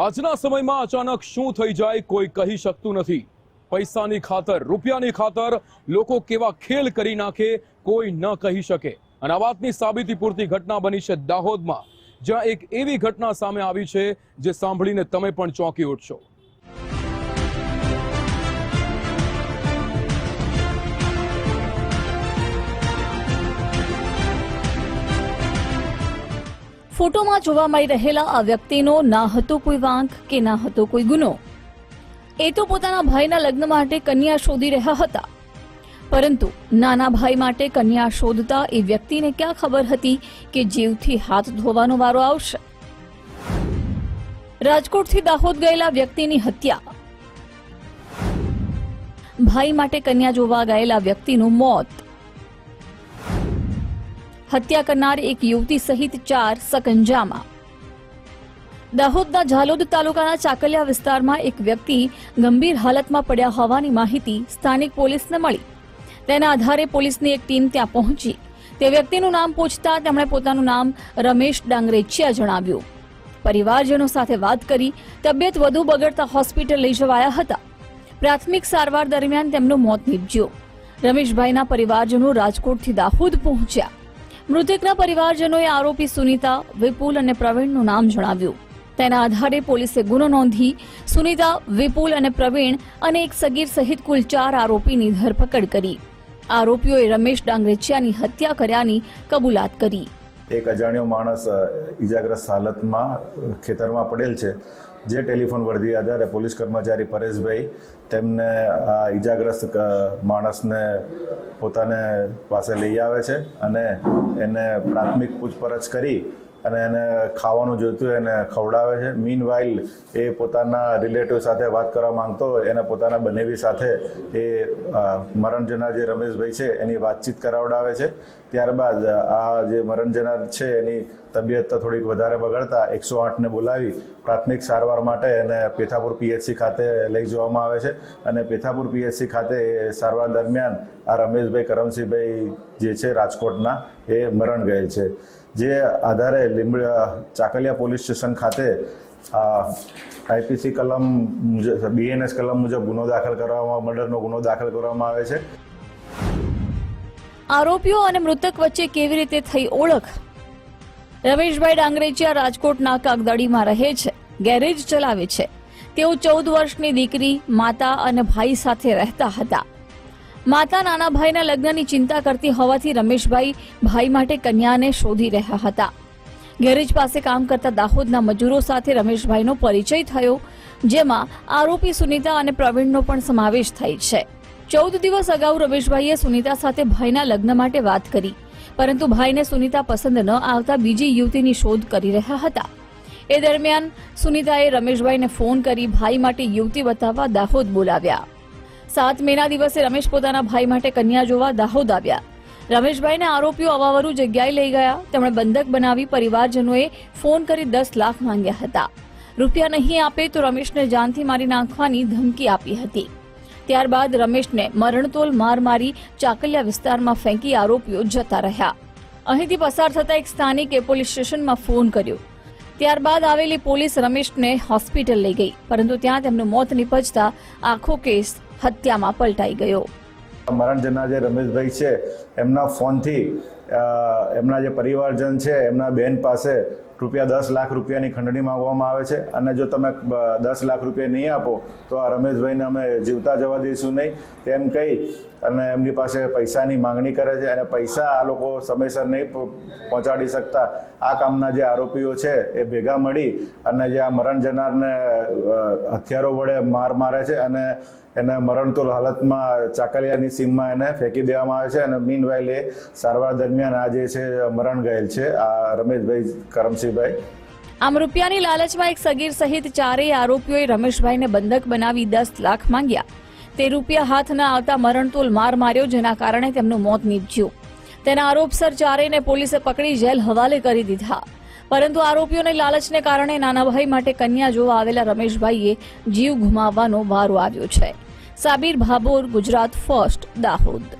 આજના સમયમાં અચાનક શું થઈ જાય કોઈ કહી શકતું નથી. પૈસાની ખાતર, રૂપિયાની ખાતર, લોકો કેવા ખેલ કરી નાખે કોઈ ન કહી શકે. અને આ વાતની સાબિતી પૂરતી ઘટના બની છે દાહોદમાં, જ્યાં એક એવી ઘટના સામે આવી છે જે સાંભળીને તમે પણ ચોંકી ઉઠશો. ફોટોમાં જોવા મળી રહેલા આ વ્યક્તિનો ના હતો કોઈ વાંક કે ના હતો કોઈ ગુનો. એ તો પોતાના ભાઈના લગ્ન માટે કન્યા શોધી રહ્યા હતા. પરંતુ નાના ભાઈ માટે કન્યા શોધતા એ વ્યક્તિને ક્યાં ખબર હતી કે જીવથી હાથ ધોવાનો વારો આવશે? રાજકોટથી દાહોદ ગયેલા વ્યક્તિની હત્યા. ભાઈ માટે કન્યા જોવા ગયેલા વ્યક્તિનું મોત. હત્યા કરનાર એક યુવતી સહિત ચાર સકંજામાં. દાહોદના ઝાલોદ તાલુકાના ચાકલિયા વિસ્તારમાં એક વ્યક્તિ ગંભીર હાલતમાં પડ્યા હોવાની માહિતી સ્થાનિક પોલીસને મળી. તેના આધારે પોલીસની એક ટીમ ત્યાં પહોંચી. તે વ્યક્તિનું નામ પૂછતા તેમણે પોતાનું નામ રમેશ ડાંગરેચિયા જણાવ્યું. પરિવારજનો સાથે વાત કરી તબિયત વધુ બગડતા હોસ્પિટલ લઈ જવાયા હતા. પ્રાથમિક સારવાર દરમિયાન તેમનું મોત નીપજ્યું. રમેશભાઈના પરિવારજનો રાજકોટથી દાહોદ પહોંચ્યા. મૃતકના પરિવારજનોએ આરોપી સુનીતા, વિપુલ અને પ્રવીણનું નામ જણાવ્યું. તેના આધારે પોલીસે ગુનો નોંધી સુનીતા, વિપુલ અને પ્રવીણ અને એક સગીર સહિત કુલ ચાર આરોપીની ધરપકડ કરી. આરોપીઓએ રમેશ ડાંગરેચિયાની હત્યા કર્યાની કબૂલાત કરી. એક અજાણ્યો માણસ ઈજાગ્રસ્ત હાલતમાં ખેતરમાં પડેલ છે. જે ટેલિફોન વર્ધી આધારે પોલીસ કર્મચારી પરેશભાઈ તેમને આ ઈજાગ્રસ્ત માણસને પોતાને પાસે લઈ આવે છે અને એને પ્રાથમિક પૂછપરછ કરી અને એને ખાવાનું જોઈતું હોય એને ખવડાવે છે. મીન વાઇલ એ પોતાના રિલેટિવ સાથે વાત કરવા માંગતો હોય, એને પોતાના બનેવી સાથે એ મરણ જનાર જે રમેશભાઈ છે એની વાતચીત કરાવડાવે છે. ત્યારબાદ આ જે મરણ જનાર છે, એની તબિયત થોડીક વધારે બગડતા, એકસો આઠને બોલાવી પ્રાથમિક સારવાર માટે એને પેથાપુર પીએચસી ખાતે લઈ જવામાં આવે છે. અને પેથાપુર પીએચસી ખાતે સારવાર દરમિયાન આ રમેશભાઈ કરમસિંહભાઈ જે છે, રાજકોટના, એ મરણ ગયેલ છે. જે આધારે લીંબડ, ચાકલિયા પોલીસ સ્ટેશન ખાતે આઈપીસી કલમ મુજબ બીએનએસ કલમ મુજબ ગુનો દાખલ કરવામાં, મર્ડરનો ગુનો દાખલ કરવામાં આવે છે. આરોપીઓ અને મૃતક વચ્ચે કેવી રીતે થઈ ઓળખ? રમેશભાઈ ડાંગરેચિયા રાજકોટના કાગદાડીમાં રહે છે, ગેરેજ ચલાવે છે. તેઓ ચૌદ વર્ષની દીકરી, માતા અને ભાઈ સાથે રહેતા હતા. માતા નાના ભાઈના લગ્નની ચિંતા કરતી હોવાથી રમેશભાઈ ભાઈ માટે કન્યાને શોધી રહ્યા હતા. ગેરેજ પાસે કામ કરતા દાહોદના મજૂરો સાથે રમેશભાઈનો પરિચય થયો, જેમાં આરોપી સુનીતા અને પ્રવીણનો પણ સમાવેશ થાય છે. ચૌદ દિવસ અગાઉ રમેશભાઈએ સુનીતા સાથે ભાઈના લગ્ન માટે વાત કરી. પરંતુ ભાઈને સુનીતા પસંદ ન આવતા બીજી યુવતીની શોધ કરી રહ્યા હતા. એ દરમિયાન સુનીતાએ રમેશભાઈને ફોન કરી ભાઈ માટે યુવતી બતાવવા દાહોદ બોલાવ્યા. સાત મેના દિવસે રમેશ પોતાના ભાઈ માટે કન્યા જોવા દાહોદ આવ્યા. રમેશભાઈને આરોપીઓ અવાવરું જગ્યાએ લઈ ગયા. તેમણે બંધક બનાવી પરિવારજનોએ ફોન કરી દસ લાખ માંગ્યા હતા. રૂપિયા નહીં આપે તો રમેશને જાનથી મારી નાખવાની ધમકી આપી હતી. ત્યારબાદ રમેશને મરણતોલ માર મારી ચાકલિયા વિસ્તારમાં ફેંકી આરોપીઓ જતા રહ્યા. અહીંથી પસાર થતા એક સ્થાનિકે પોલીસ સ્ટેશનમાં ફોન કર્યો. ત્યારબાદ આવેલી પોલીસ રમેશને હોસ્પિટલ લઈ ગઈ, પરંતુ ત્યાં તેમનું મોત નીપજતા આખો કેસ હત્યામાં પલટાઈ ગયો. મરણ જનાર જે રમેશભાઈ છે, એમના ફોનથી એમના જે પરિવારજન છે, એમના બેન પાસે રૂપિયા દસ લાખ રૂપિયાની ખંડણી માંગવામાં આવે છે. અને જો તમે દસ લાખ રૂપિયા નહીં આપો, તો આ રમેશભાઈને અમે જીવતા જવા દઈશું નહીં. તેમ કહી અને એમની પાસે પૈસાની માંગણી કરે છે અને પૈસા આ લોકો સમયસર નહીં પહોંચાડી શકતા. આ કામના જે આરોપીઓ છે એ ભેગા મળી અને જે આ મરણ જનારને હથિયારો વડે માર મારે છે અને એને મરણતુલ હાલતમાં ચાકલિયાની સીમમાં એને ફેંકી દેવામાં આવે છે અને મીન એ સારવાર દરમિયાન આ જે છે, મરણ ગયેલ છે, આ રમેશભાઈ કરમસિંહભાઈ આમ રૂપિયાની લાલચમાં એક સગીર સહિત ચારેય આરોપીઓએ રમેશભાઈને બંધક બનાવી દસ લાખ માંગ્યા. તે રૂપિયા હાથ ન આવતા મરણતોલ માર માર્યો, જેના કારણે તેમનું મોત નીપજ્યું. તેના આરોપસર ચારેયને પોલીસે પકડી જેલ હવાલે કરી દીધા. પરંતુ આરોપીઓને લાલચને કારણે નાના ભાઈ માટે કન્યા જોવા આવેલા રમેશભાઈએ જીવ ગુમાવવાનો વારો આવ્યો છે. સાબિર ભાભોર, ગુજરાત ફર્સ્ટ, દાહોદ.